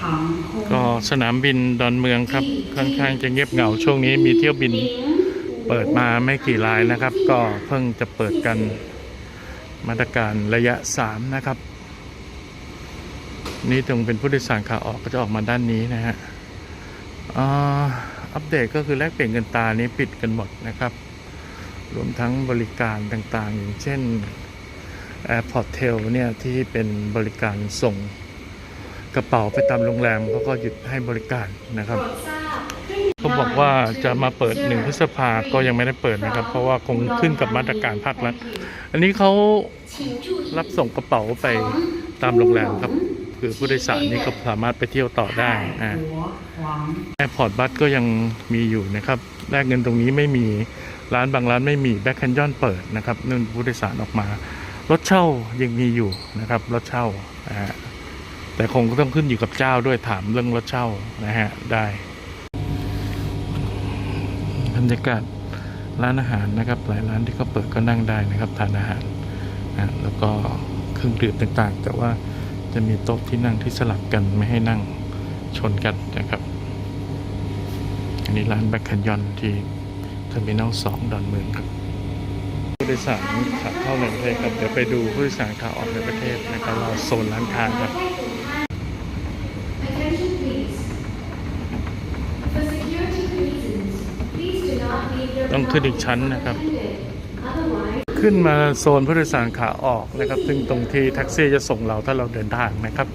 航空ก็สนามบินดอนเมืองครับ ค่อนข้างจะเงียบเหงาช่วงนี้มีเที่ยวบินเปิดมาไม่กี่รายนะครับ ก็เพิ่งจะเปิดกันมาตรการระยะ 3 นะครับ นี่ตรงเป็นผู้โดยสารขาออกก็จะออกมาด้านนี้นะฮะอ่าอัปเดตก็คือแลกเปลี่ยนเงินตรานี้ปิดกันหมดนะครับ รวมทั้งบริการต่างๆ อย่างเช่น Airport t a l เนี่ยที่เป็นบริการส่ง กระเป๋าไปตามโรงแรมเขาก็หยุดให้บริการนะครับเขาบอกว่าจะมาเปิดหนึ่งพฤษภาก็ยังไม่ได้เปิดนะครับ เพราะว่าคงขึ้นกับมาตรการภาครัฐอันนี้เขารับส่งกระเป๋าไปตามโรงแรมครับ คือผู้โดยสารนี่ก็สามารถไปเที่ยวต่อได้อ่าแอร์พอร์ตบัสก็ยังมีอยู่นะครับแลกเงินตรงนี้ไม่มีร้านบางร้านไม่มีแบ็คแคนยอนเปิดนะครับเนื่องผู้โดยสารออกมารถเช่ายังมีอยู่นะครับรถเช่านะฮะ แต่คงก็ต้องขึ้นอยู่กับเจ้าด้วยถามเรื่องรถเช่านะฮะ ได้บรรยากาศร้านอาหารนะครับ หลายร้านที่เขาเปิดก็นั่งได้นะครับ ทานอาหารนะแล้วก็เครื่องดื่มต่างๆ แต่ว่าจะมีโต๊ะที่นั่งที่สลับกันไม่ให้นั่งชนกันนะครับ อันนี้ร้านแบ็คแคนยอนที่เทอร์มินอลสองดอนเมืองครับผู้โดยสารขาเข้าในประเทศครับ เดี๋ยวไปดูผู้โดยสารขาออกในประเทศนะครับเราโซนร้านค้าครับ ต้องขึ้นอีกชั้นนะครับ ขึ้นมาโซนผู้โดยสารขาออกนะครับ ซึ่งตรงที่แท็กซี่จะส่งเราถ้าเราเดินทางนะครับ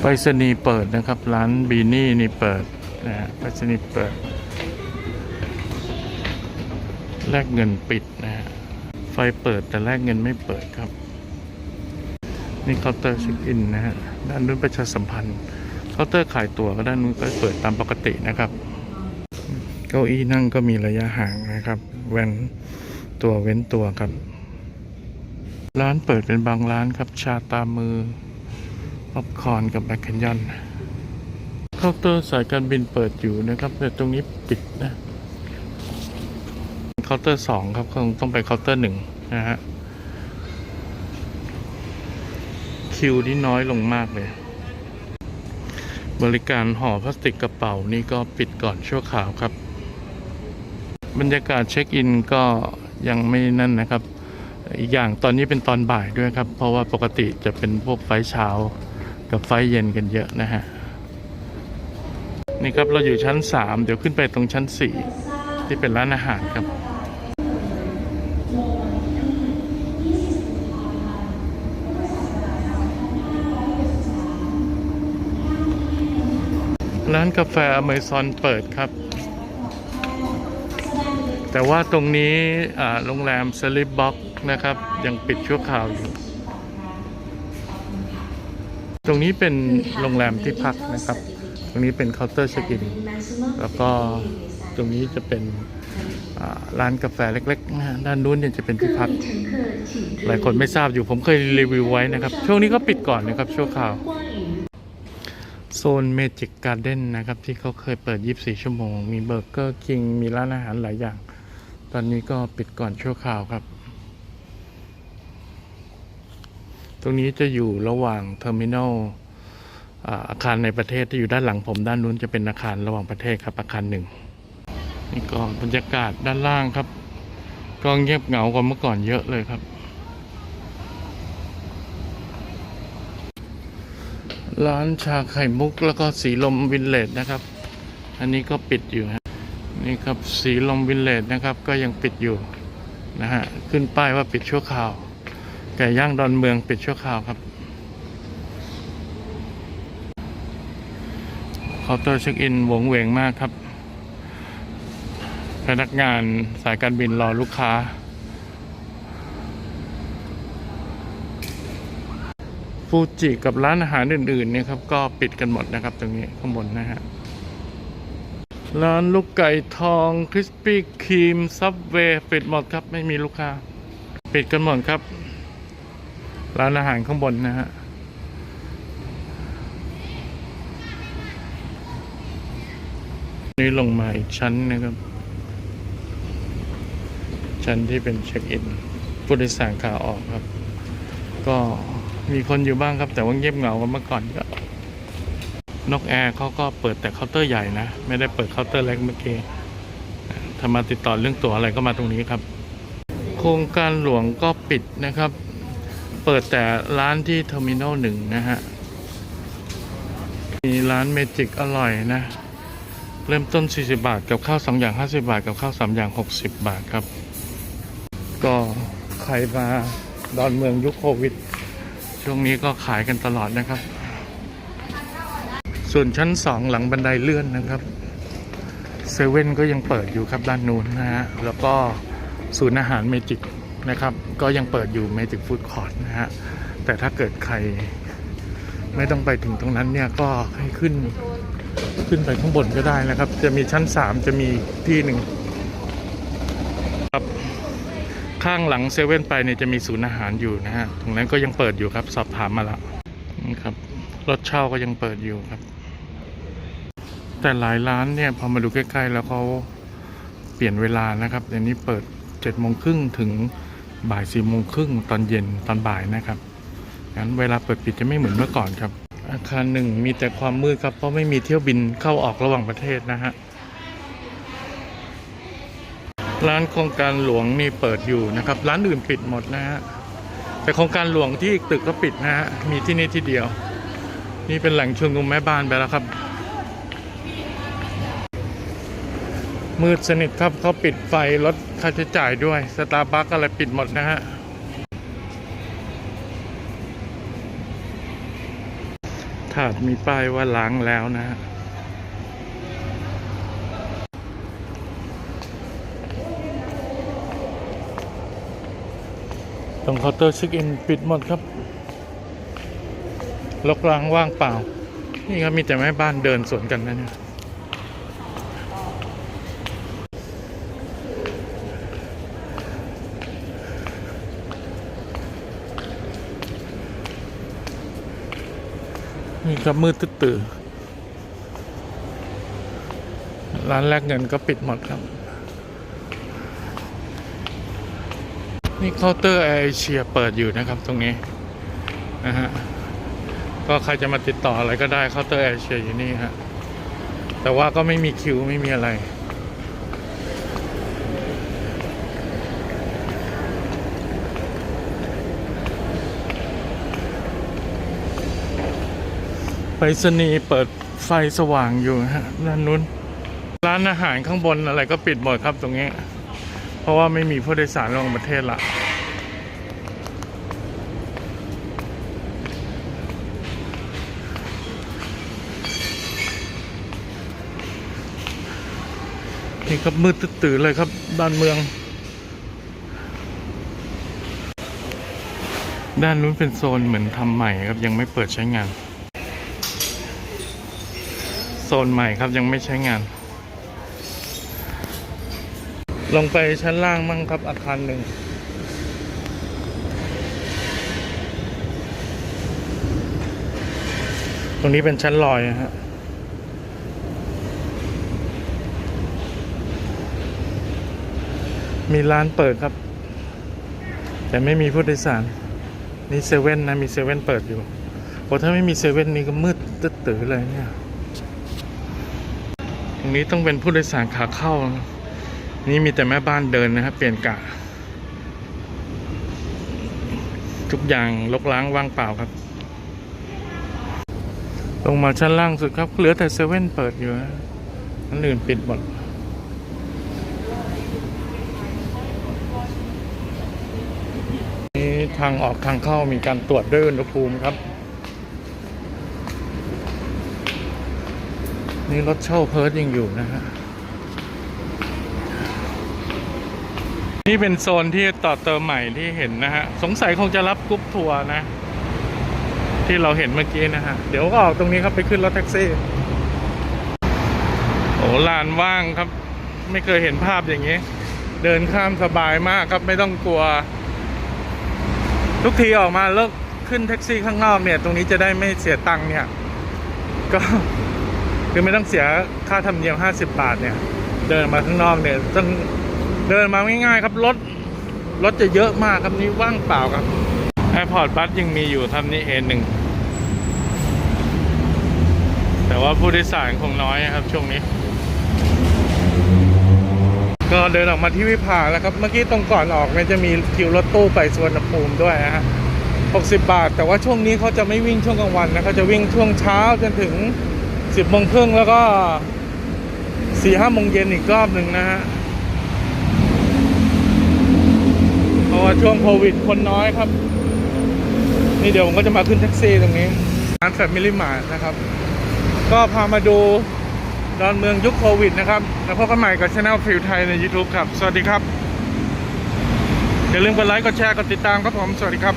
ไปรษณีย์เปิดนะครับ ร้านบีนี่นี่เปิดนะฮะไปรษณีย์เปิด แลกเงินปิดนะฮะไฟเปิดแต่แลกเงินไม่เปิดครับ นี่เคาน์เตอร์เช็คอินนะฮะด้านนู้นประชาสัมพันธ์าน์เตอร์ขายตั๋วก็ด้านนู้นก็เปิดตามปกตินะครับ เก้าอี้นั่งก็มีระยะห่างนะครับ เว้นตัวเว้นตัวครับ ร้านเปิดเป็นบางร้านครับ ชาตามมือป๊อปคอร์นกับแบคแคนยอนเคาน์เตอร์สายการบินเปิดอยู่นะครับ แต่ตรงนี้ปิดนะเคาน์เตอร์สองครับคงต้องไปเคาน์เตอร์หนึ่งนะฮะคิวนี่น้อยลงมากเลย บริการห่อพลาสติกกระเป๋านี่ก็ปิดก่อนชั่วคราวครับ บรรยากาศเช็คอินก็ยังไม่นั่นนะครับ อีกอย่างตอนนี้เป็นตอนบ่ายด้วยครับ เพราะว่าปกติจะเป็นพวกไฟเช้ากับไฟเย็นกันเยอะนะฮะ นี่ครับเราอยู่ชั้น 3 เดี๋ยวขึ้นไปตรงชั้น 4 ที่เป็นร้านอาหารครับ ร้านกาแฟอเมซอนเปิดครับ แต่ว่าตรงนี้โรงแรมสลิปบ็อกนะครับ ยังปิดชั่วคราวอยู่ ตรงนี้เป็นโรงแรมที่พักนะครับ ตรงนี้เป็นเคาน์เตอร์เช็คอิน แล้วก็ตรงนี้จะเป็นร้านกาแฟเล็กๆนะด้านนู้นเนี่ยจะเป็นที่พัก หลายคนไม่ทราบอยู่ผมเคยรีวิวไว้นะครับ ช่วงนี้ก็ปิดก่อนนะครับชั่วคราว โซนเมจิกการ์เด้นนะครับ ที่เขาเคยเปิด 24 ชั่วโมง มีเบอร์เกอร์คิง มีร้านอาหารหลายอย่าง ตอนนี้ก็ปิดก่อนชั่วคราวครับ ตรงนี้จะอยู่ระหว่างเทอร์มินอลอาอาคารในประเทศที่อยู่ด้านหลังผมด้านนู้นจะเป็นอาคารระหว่างประเทศครับ อาคารหนึ่งนี่ก็บรรยากาศด้านล่างครับ ก็เงียบเหงากว่าเมื่อก่อนเยอะเลยครับ ร้านชาไข่มุกแล้วก็สีลมวินเลจนะครับ อันนี้ก็ปิดอยู่ฮะนี่ครับสีลมวินเลจนะครับ ก็ยังปิดอยู่นะฮะขึ้นป้ายว่าปิดชั่วคราวไก่ย่างดอนเมืองปิดชั่วคราวครับเคาน์เตอร์เช็คอินวงเวงมากครับ พนักงานสายการบินรอลูกค้า ฟูจิกับร้านอาหารอื่นๆเนี่ยครับก็ปิดกันหมดนะครับ ตรงนี้ข้างบนนะฮะร้านลูกไก่ทองคริสปี้ครีมซับเวย์ปิดหมดครับ ไม่มีลูกค้า ปิดกันหมดครับ ร้านอาหารข้างบนนะฮะนี่ลงมาอีกชั้นนะครับ ชั้นที่เป็นเช็คอินผู้โดยสารขาออกครับ ก็ มีคนอยู่บ้างครับ แต่ว่าเงียบเหงากว่าเมื่อก่อนก็นกแอร์เขาก็เปิดแต่เคาน์เตอร์ใหญ่นะ ไม่ได้เปิดเคาน์เตอร์เล็กเมื่อกี้ถ้ามาติดต่อเรื่องตั๋วอะไรก็มาตรงนี้ครับ โครงการหลวงก็ปิดนะครับ เปิดแต่ร้านที่เทอร์มินอลหนึ่งนะฮะ มีร้านเมจิกอร่อยนะ เริ่มต้น 40 บาท กับข้าว 2 อย่าง 50 บาท กับข้าว 3 อย่าง 60 บาทครับ ก็ใครมาดอนเมืองยุคโควิด ช่วงนี้ก็ขายกันตลอดนะครับ ส่วนชั้น2หลังบันไดเลื่อนนะครับเซเว่นก็ยังเปิดอยู่ครับด้านนู้นนะฮะแล้วก็ศูนย์อาหารเมจิกนะครับ ก็ยังเปิดอยู่เมจิกฟู้ดคอร์ทนะฮะแต่ถ้าเกิดใครไม่ต้องไปถึงตรงนั้นเนี่ยก็ให้ขึ้นขึ้นไปข้างบนก็ได้นะครับ จะมีชั้น 3 จะมีที่หนึ่งครับ ข้างหลังเซเว่นไปเนี่ยจะมีศูนย์อาหารอยู่นะฮะตรงนั้นก็ยังเปิดอยู่ครับ สอบถามมาแล้วนี่ครับรถเช่าก็ยังเปิดอยู่ครับ แต่หลายร้านเนี่ยพอมาดูใกล้ๆ แล้วเขาเปลี่ยนเวลานะครับเดี๋ยวนี้เปิด7จ็ดโมงครึ่งถึงบ่ายสี่โมงครึ่งตอนเย็นตอนบ่ายนะครับงั้นเวลาเปิดปิดจะไม่เหมือนเมื่อก่อนครับ อาคารหนึ่งมีแต่ความมืดครับเพราะไม่มีเที่ยวบินเข้าออกระหว่างประเทศนะฮะ ร้านโครงการหลวงนี่เปิดอยู่นะครับ ร้านอื่นปิดหมดนะฮะแต่โครงการหลวงที่ตึกก็ปิดนะฮะมีที่นี่ที่เดียว นี่เป็นแหล่งชุมนุมแม่บ้านไปแล้วครับ มืดสนิทครับเขาปิดไฟลดค่าใช้จ่ายด้วยสตาร์บัคอะไรปิดหมดนะฮะถาดมีป้ายว่าล้างแล้วนะฮะ รงเคาน์เตอร์เช็คอินปิดหมดครับลกล้างว่างเปล่า นี่ครับมีแต่แม่บ้านเดินสวนกันนะเนี่ยนี่ครับมืดตึ๊ดตื่อร้านแลกเงินก็ปิดหมดครับ นี่เคาน์เตอร์แอร์เอเชียเปิดอยู่นะครับตรงนี้นะฮะก็ใครจะมาติดต่ออะไรก็ได้เคาน์เตอร์แอร์เอเชียอยู่นี่ฮะแต่ว่าก็ไม่มีคิวไม่มีอะไรไปรษณีย์เปิดไฟสว่างอยู่ฮะด้านนู้น ร้านอาหารข้างบนอะไรก็ปิดหมดครับตรงนี้ เพราะว่าไม่มีผู้โดยสารลงประเทศละนี่ครับมืดตื่นเลยครับด้านเมือง ด้านนู้นเป็นโซนเหมือนทำใหม่ครับยังไม่เปิดใช้งาน โซนใหม่ครับยังไม่ใช้งาน ลงไปชั้นล่างมั่งครับอาคารหนึ่ง ตรงนี้เป็นชั้นลอยนะฮะมีร้านเปิดครับ แต่ไม่มีผู้โดยสาร นี่เซเว่นนะ มีเซเว่นเปิดอยู่โอ้ถ้าไม่มีเซเว่นนี่ก็มืดตึ๊ดตือเลยเนี่ย ตรงนี้ต้องเป็นผู้โดยสารขาเข้านะ นี่มีแต่แม่บ้านเดินนะครับ เปลี่ยนกะ ทุกอย่างลกล้างว่างเปล่าครับ ลงมาชั้นล่างสุดครับ เหลือแต่เซเว่นเปิดอยู่นะอันอื่นปิดหมดนี่ทางออกทางเข้ามีการตรวจด้วยอุณหภูมิครับ นี่รถเช่าเพิร์ดยังอยู่นะฮะ นี่เป็นโซนที่ต่อเติมใหม่ที่เห็นนะฮะ สงสัยคงจะรับกรุ๊ปทัวร์นะ ที่เราเห็นเมื่อกี้นะฮะ เดี๋ยวก็ออกตรงนี้ครับไปขึ้นรถแท็กซี่ โอ้ลานว่างครับ ไม่เคยเห็นภาพอย่างนี้ เดินข้ามสบายมากครับไม่ต้องกลัว ทุกทีออกมาเลิกขึ้นแท็กซี่ข้างนอกเนี่ย ตรงนี้จะได้ไม่เสียตังค์เนี่ย ก็คือไม่ต้องเสียค่าธรรมเนียม 50 บาทเนี่ย เดินมาข้างนอกเนี่ยต้อง เดินมาง่ายๆครับรถรถจะเยอะมากครับนี้ว่างเปล่าครับแอร์พอร์ตบัสยังมีอยู่ครับนี่เอหนึ่งแต่ว่าผู้โดยสารคงน้อยครับ ช่วงนี้ ก็เดินออกมาที่วิภาแล้วครับ เมื่อกี้ตรงก่อนออกเนี่ยจะมีคิวรถตู้ไปสวนภูมิด้วยนะฮะ60 บาท แต่ว่าช่วงนี้เขาจะไม่วิ่งช่วงกลางวันนะเขาจะวิ่งช่วงเช้าจนถึง 10โมงครึ่งแล้วก็4 5โมงเย็นอีกรอบหนึ่งนะฮะ เพราะว่า ช่วงโควิดคนน้อยครับ นี่เดี๋ยวผมก็จะมาขึ้นแท็กซี่ตรงนี้ร้านแฟมิลี่มาร์ทนะครับ ก็พามาดูดอนเมืองยุคโควิดนะครับ แล้วพบกันใหม่กับช anel ฟิลไทยใน YouTube ครับ สวัสดีครับ อย่าลืมกดไลค์ กดแชร์ กดติดตามครับผม สวัสดีครับ